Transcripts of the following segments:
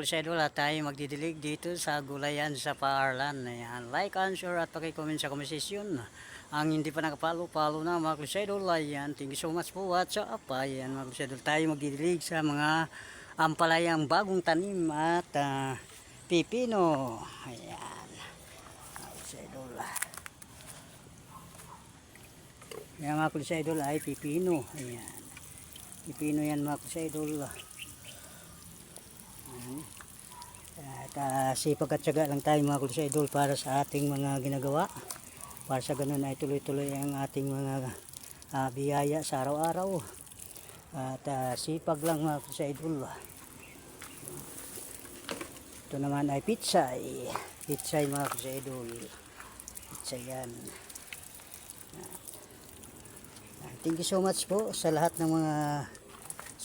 Pulsedo, wala tayo magdidilig dito sa gulayan sa Paarlan. Ayan. Like and share at pakicomment sa komisisyon. Ang hindi pa nakapalo, palo na mga Pulsedo. Ayan. Thank you so much po at sa apa. Ayan mga Pulsedo, tayo magdidilig sa mga ampalayang bagong tanim at ah, pipino. Ayan. Pulsedo. Ayan mga Pulsedo ay pipino. Ayan. Pipino yan mga Pulsedo. At uh, sipag at syaga lang tayo mga kulsa idol para sa ating mga ginagawa. Para sa ganun ay tuloy-tuloy ang ating mga ah, biyaya sa araw-araw. At ah, sipag lang mga kulsa idol. Ito naman ay pizza. Pizza mga kulsa idol. Pizza yan. Thank you so much po sa lahat ng mga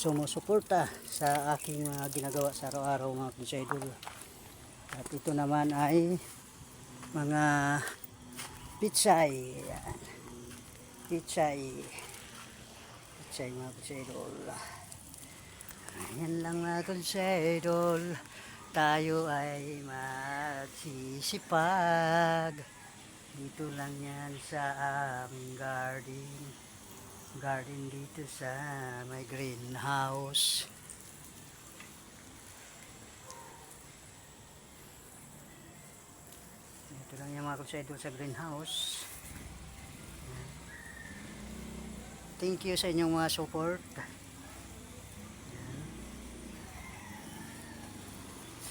sumusuporta sa aking mga ginagawa sa araw-araw mga kulsa idol. At ito naman ay mga pitsay. Yan. Pitsay. Pitsay mga kusidol. Ayan lang mga kusidol. Tayo ay magsisipag. Dito lang yan sa aming garden. Garden dito sa may greenhouse. Ito lang yung mga idol sa greenhouse. Thank you sa inyong mga support.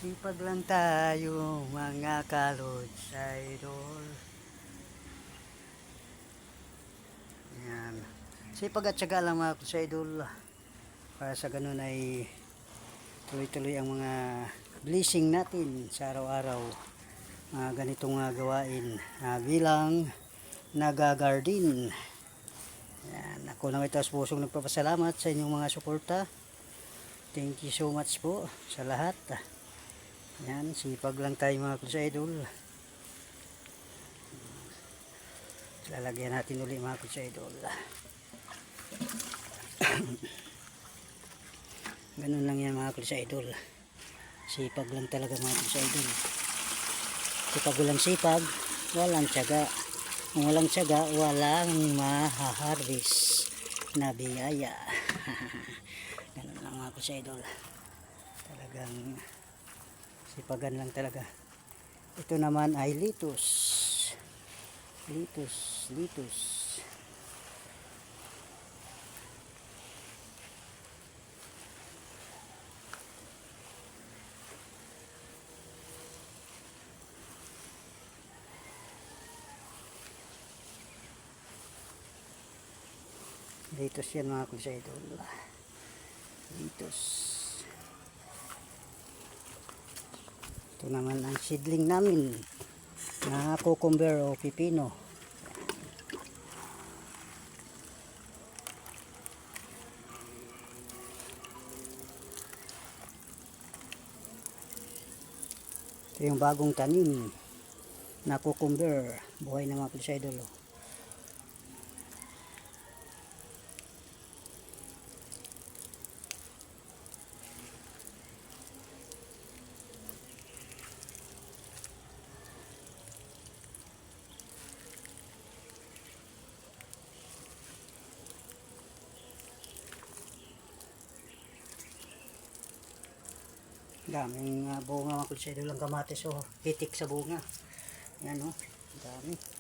Sipag lang tayo mga kalods idol. Sipag at syaga lang mga idol. Para sa ganun ay tuloy-tuloy ang mga blessing natin sa araw-araw mga ganitong mga gawain ah, bilang nagagarden. Yan, ako lang ito pusong nagpapasalamat sa inyong mga suporta. Thank you so much po sa lahat. Yan, sipag lang tayo mga kusa idol. Lalagyan natin uli mga kusa idol. Ganun lang yan mga kusa idol. Sipag lang talaga mga kusa idol. Kapag walang sipag, walang tiyaga. Kung walang tiyaga, walang mahaharvest na biyaya. Ganun lang mga sa idol. Talagang sipagan lang talaga. Ito naman ay litus. Litus, litus. Litos yan mga kulsa idol. Litos. Ito naman ang seedling namin na cucumber o pipino. Ito yung bagong tanim na cucumber. Buhay na mga kulsa idol. oh. Daming uh, bunga mga kulsero lang kamatis o hitik sa bunga. Yan o dami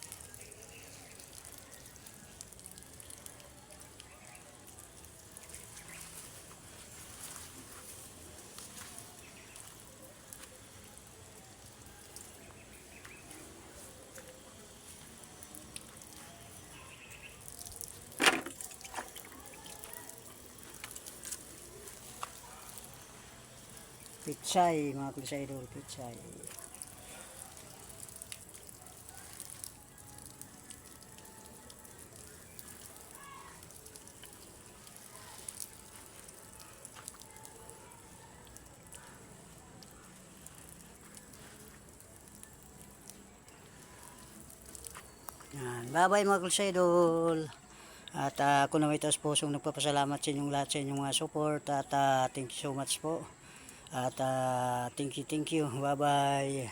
pichay mga kulsero pichay Yan. Bye-bye mga kulsidol. At ah, ako naman ito pusong nagpapasalamat sa inyong lahat sa inyong mga support at ah, thank you so much po. At ah, thank you, thank you. Bye-bye.